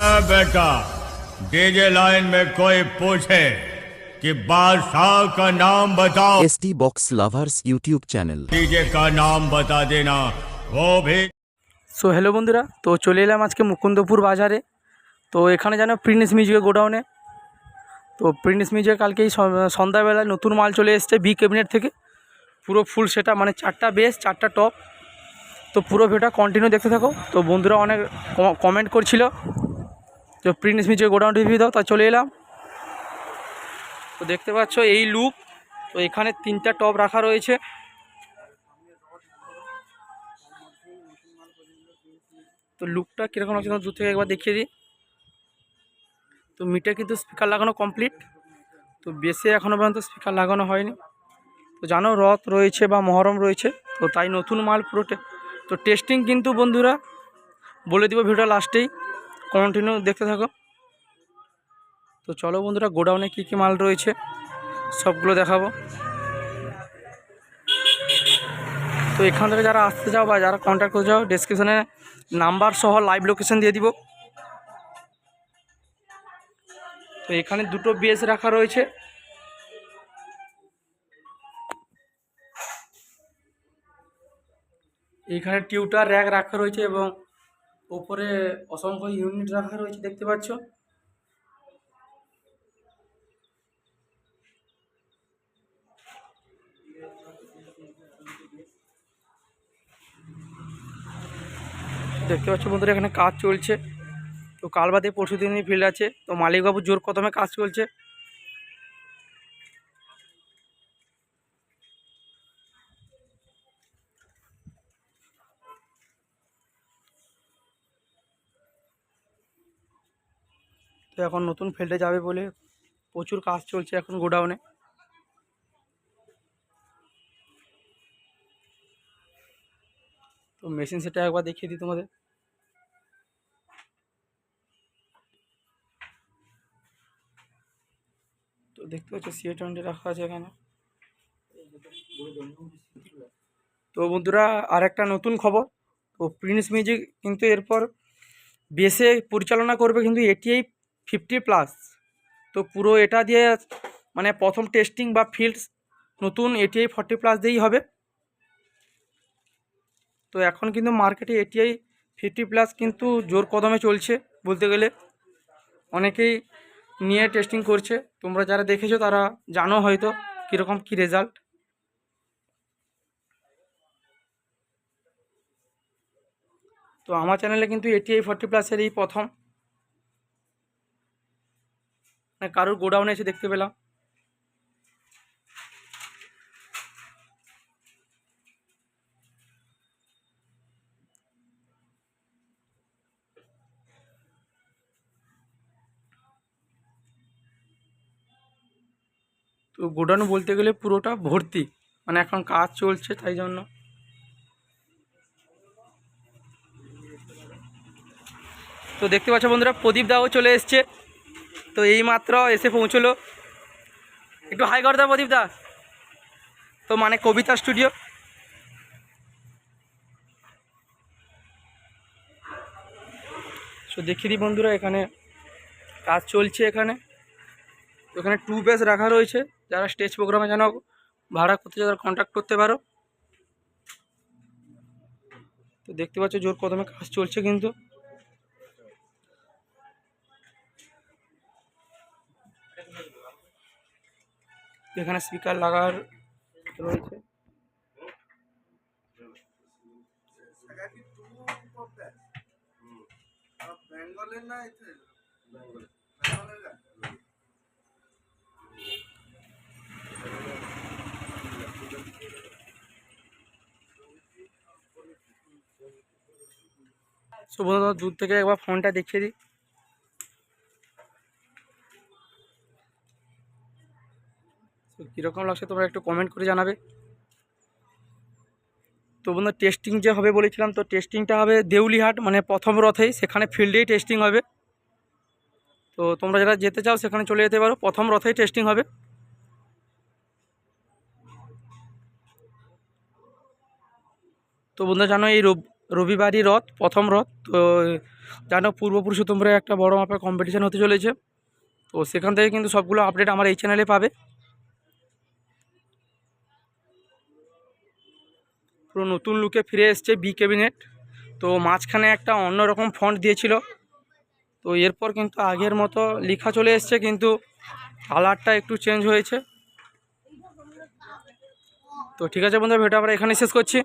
हाँ, बेटा DJ line में कोई पूछे कि बादशाह का नाम बताओ S T box lovers YouTube channel DJ का नाम बता देना वो भी সো হ্যালো বন্ধুরা তো চলে এলাম আজকে মুকুন্দপুর বাজারে তো এখানে যেন প্রিন্স মিউজিকের গোডাউনে তো প্রিন্স মিউজিক কালকেই স- সন্ধ্যাবেলায় নতুন মাল চলে এসছে বি ক্যাবিনেট থেকে পুরো ফুল সেটা মানে চারটা বেস চারটা টপ তো পুরো ভিডিওটা কন্টিনিউ দেখতে থাকো তো বন্ধুরা অনেক কমেন্ট করছিল যে প্রিন্স মিউজিকের গোডাউন রিভিউ দাও তা চলে এলাম তো দেখতে পাচ্ছ এই লুক তো এখানে তিনটা টপ রাখা রয়েছে তো লুকটা কীরকম লাগছে দূর থেকে একবার দেখিয়ে দিই তো মিটে কিন্তু স্পিকার লাগানো কমপ্লিট তো বেসে এখনও পর্যন্ত স্পিকার লাগানো হয়নি। তো জানো, রথ রয়েছে বা মহরম রয়েছে, তো তাই নতুন মাল পুরো তো টেস্টিং কিন্তু বন্ধুরা, বলে দিব ভিডিও লাস্টেই কন্টিনিউ দেখতে থাকো। তো চলো বন্ধুরা, গোডাউনে কী কী মাল রয়েছে, সবগুলো দেখাবো। তো এখান থেকে যারা আসতে চাও বা যারা কন্ট্যাক্ট করতে চাও ডিসক্রিপশানে নাম্বার সহ লাইভ লোকেশন দিয়ে দিব। তো এখানে দুটো বিএস রাখা রয়েছে। এইখানে টিউটার র্যাক রাখা রয়েছে এবং উপরে অসংখ্য ইউনিট রাখা রয়েছে, দেখতে পাচ্ছ? দেখতে পাচ্ছ বন্ধুরা, এখানে কাজ চলছে। তো কাল বাদে পরশু দিনই ফিল্ড আছে। তো মালিকবাবু জোর কদমে কাজ চলছে। তো এখন নতুন ফিল্ডে যাবে বলে প্রচুর কাজ চলছে এখন গোডাউনে। তো মেশিন সেটা একবার দেখিয়ে দিই তোমাদের। তো দেখতে পাচ্ছ সিএ টোয়েন্টি রাখা আছে এখানে। তো বন্ধুরা আর একটা নতুন খবর। তো প্রিন্স মিউজিক কিন্তু এরপর বেসে পরিচালনা করবে কিন্তু এটিআই ফিফটি প্লাস তো পুরো এটা দিয়ে মানে প্রথম টেস্টিং বা ফিল্ডস নতুন এটিআই ফর্টি প্লাস দিয়েই হবে। তো এখন কিন্তু মার্কেটে এটিআই ফিফটি প্লাস কিন্তু জোর কদমে চলছে বলতে গেলে। অনেকেই নিয়ে টেস্টিং করছে। তোমরা যারা দেখেছ তারা জানো হয়তো কীরকম কী রেজাল্ট তো আমার চ্যানেলে কিন্তু এটিআই ফর্টি প্লাসের এই প্রথম। মানে কারোর গোডাউনে এসে দেখতে পেলাম। তো গোডাউন বলতে গেলে পুরোটা ভর্তি। মানে এখন কাজ চলছে তাই জন্য। তো দেখতে পাচ্ছ বন্ধুরা, প্রদীপ দাও চলে এসছে। তো এই মাত্র এসে পৌঁছলো। একটু হাই কর দাও প্রদীপ দা। তো মানে কবিতা স্টুডিও সো দিই বন্ধুরা, এখানে কাজ চলছে এখানে। এখানে টু বেস রাখা রয়েছে। যারা স্টেজ প্রোগ্রামে যেন ভাড়া করতে চাও তারা কন্ট্যাক্ট করতে পারো। তো দেখতে পাচ্ছ জোর কদমে কাজ চলছে কিন্তু। এখানে স্পিকার লাগার রয়েছে। সুবন্ধ দূর থেকে একবার ফোনটা দেখিয়ে দিই। তো কীরকম লাগছে তোমরা একটু কমেন্ট করে জানাবে। তো বন্ধু টেস্টিং যে হবে বলেছিলাম, তো টেস্টিংটা হবে দেউলিহাট মানে প্রথম রথেই। সেখানে ফিল্ডেই টেস্টিং হবে। তো তোমরা যারা যেতে চাও, সেখানে চলে যেতে পারো। প্রথম রথেই টেস্টিং হবে। তো বন্ধু জানো এই রব- রবিবারই রথ, প্রথম রথ। তো জানো পূর্ব পুরুষোত্তমপুরে একটা বড় মাপের কম্পিটিশান হতে চলেছে। তো সেখান থেকে কিন্তু সবগুলো আপডেট আমার এই চ্যানেলে পাবে। পুরো নতুন লুকে ফিরে এসছে বি ক্যাবিনেট তো মাঝখানে একটা অন্যরকম ফন্ট দিয়েছিল। তো এরপর কিন্তু আগের মতো লেখা চলে এসছে, কিন্তু কালারটা একটু চেঞ্জ হয়েছে। তো ঠিক আছে বন্ধু ভিডিও আমরা এখানে শেষ করছি।